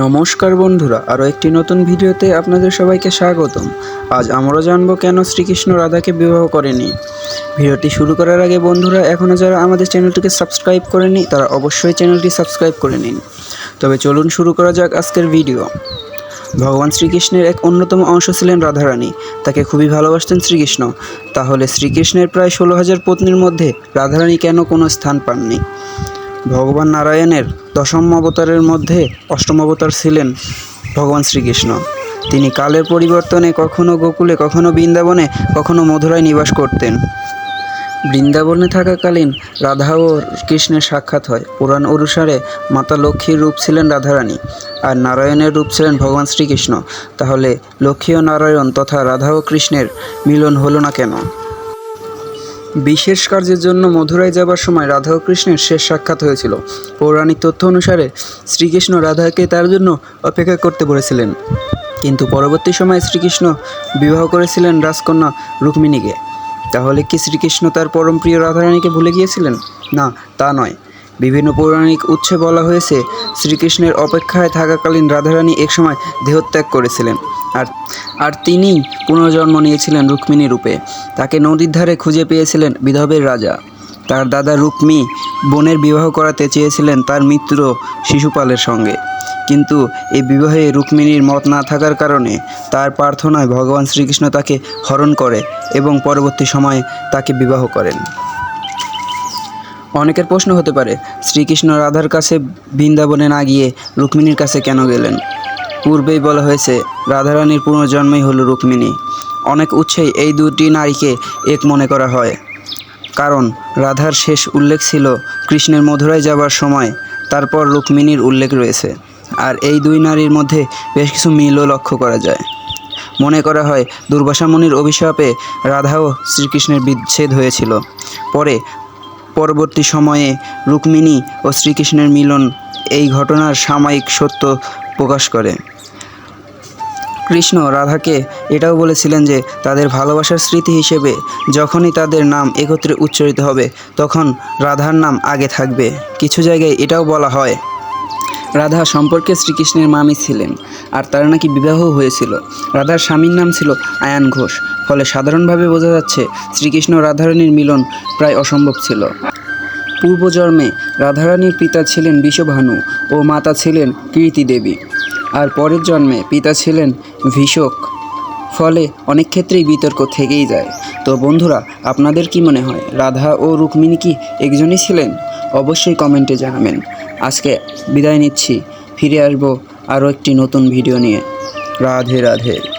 নমস্কার বন্ধুরা, আরও একটি নতুন ভিডিওতে আপনাদের সবাইকে স্বাগতম। আজ আমরা জানব কেন শ্রীকৃষ্ণ রাধাকে বিবাহ করেনি। ভিডিওটি শুরু করার আগে বন্ধুরা এখনও যারা আমাদের চ্যানেলটিকে সাবস্ক্রাইব করেনি তারা অবশ্যই চ্যানেলটি সাবস্ক্রাইব করে নিন। তবে চলুন শুরু করা যাক আজকের ভিডিও। ভগবান শ্রীকৃষ্ণের এক অন্যতম অংশ ছিলেন রাধারানী। তাকে খুবই ভালোবাসতেন শ্রীকৃষ্ণ। তাহলে শ্রীকৃষ্ণের প্রায় ষোলো হাজার পত্নীর মধ্যে রাধারানী কেন কোনো স্থান পাননি? ভগবান নারায়ণের দশম অবতারের মধ্যে অষ্টম অবতার ছিলেন ভগবান শ্রীকৃষ্ণ। তিনি কালের পরিবর্তনে কখনো গোকুলে, কখনো বৃন্দাবনে, কখনো মধুরায় নিবাস করতেন। বৃন্দাবনে থাকাকালীন রাধা ও কৃষ্ণের সাক্ষাৎ হয়। পুরাণ অনুসারে মাতা লক্ষ্মীর রূপ ছিলেন রাধারানী আর নারায়ণের রূপ ছিলেন ভগবান শ্রীকৃষ্ণ। তাহলে লক্ষ্মী ও নারায়ণ তথা রাধা ও কৃষ্ণের মিলন হলো না কেন? বিশেষ কার্যের জন্য মধুরায় যাবার সময় রাধা ও কৃষ্ণের শেষ সাক্ষাৎ হয়েছিল। পৌরাণিক তথ্য অনুসারে শ্রীকৃষ্ণ রাধাকে তার জন্য অপেক্ষা করতে বলেছিলেন। কিন্তু পরবর্তী সময়ে শ্রীকৃষ্ণ বিবাহ করেছিলেন রাজকন্যা রুক্মিণীকে। তাহলে কি শ্রীকৃষ্ণ তার পরম প্রিয় রাধারানীকে ভুলে গিয়েছিলেন? না, তা নয়। বিভিন্ন পৌরাণিক উৎসে বলা হয়েছে, শ্রীকৃষ্ণের অপেক্ষায় থাকাকালীন রাধারানী একসময় দেহত্যাগ করেছিলেন। আর আর তিনি পুনর্জন্ম নিয়েছিলেন রুক্মিণী রূপে। তাকে নদীর ধারে খুঁজে পেয়েছিলেন বিধবের রাজা। তার দাদা রুক্মী বোনের বিবাহ করাতে চেয়েছিলেন তার মিত্র শিশুপালের সঙ্গে। কিন্তু এই বিবাহে রুক্মিণীর মত না থাকার কারণে তার প্রার্থনায় ভগবান শ্রীকৃষ্ণ তাকে হরণ করে এবং পরবর্তী সময়ে তাকে বিবাহ করেন। অনেকের প্রশ্ন হতে পারে, শ্রীকৃষ্ণ রাধার কাছে বৃন্দাবনে না গিয়ে রুক্মিণীর কাছে কেন গেলেন? পূর্বেই বলা হয়েছে, রাধারানীর পুনর্জন্মই হলো রুক্মিণী। অনেক উৎসেই এই দুটি নারীকে এক মনে করা হয়। কারণ, রাধার শেষ উল্লেখ ছিল কৃষ্ণের মধুরায় যাবার সময়, তারপর রুক্মিণীর উল্লেখ রয়েছে। আর এই দুই নারীর মধ্যে বেশ কিছু মিলও লক্ষ্য করা যায়। মনে করা হয় দুর্বাসা মুনির অভিশাপে রাধাও শ্রীকৃষ্ণের বিচ্ছেদ হয়েছিল। পরে পরবর্তী সময়ে রুক্মিণী ও শ্রীকৃষ্ণের মিলন এই ঘটনার সাময়িক সত্য প্রকাশ করে। কৃষ্ণ রাধাকে এটাও বলেছিলেন যে, তাদের ভালোবাসার স্মৃতি হিসেবে যখনই তাদের নাম একত্রে উচ্চারিত হবে, তখন রাধার নাম আগে থাকবে। কিছু জায়গায় এটাও বলা হয় রাধা সম্পর্কে শ্রীকৃষ্ণের মামি ছিলেন, আর তার নাকি বিবাহ হয়েছিল। রাধার স্বামীর নাম ছিল আয়ান ঘোষ, ফলে সাধারণভাবে বোঝা যাচ্ছে শ্রীকৃষ্ণ রাধারানীর মিলন প্রায় অসম্ভব ছিল। পূর্বজন্মে রাধারানীর পিতা ছিলেন বিশ্বভানু ও মাতা ছিলেন কীর্তি দেবী আর পরের জন্মে পিতা ছিলেন ভীষক ফলে অনেক ক্ষেত্রেই বিতর্ক থেকেই যায়। তো বন্ধুরা, আপনাদের কি মনে হয়, রাধা ও রুক্মিণী কি একজনই ছিলেন? অবশ্যই কমেন্টে জানাবেন। আজকে বিদায় নিচ্ছি, ফিরে আসব আরও একটি নতুন ভিডিও নিয়ে। রাধে রাধে।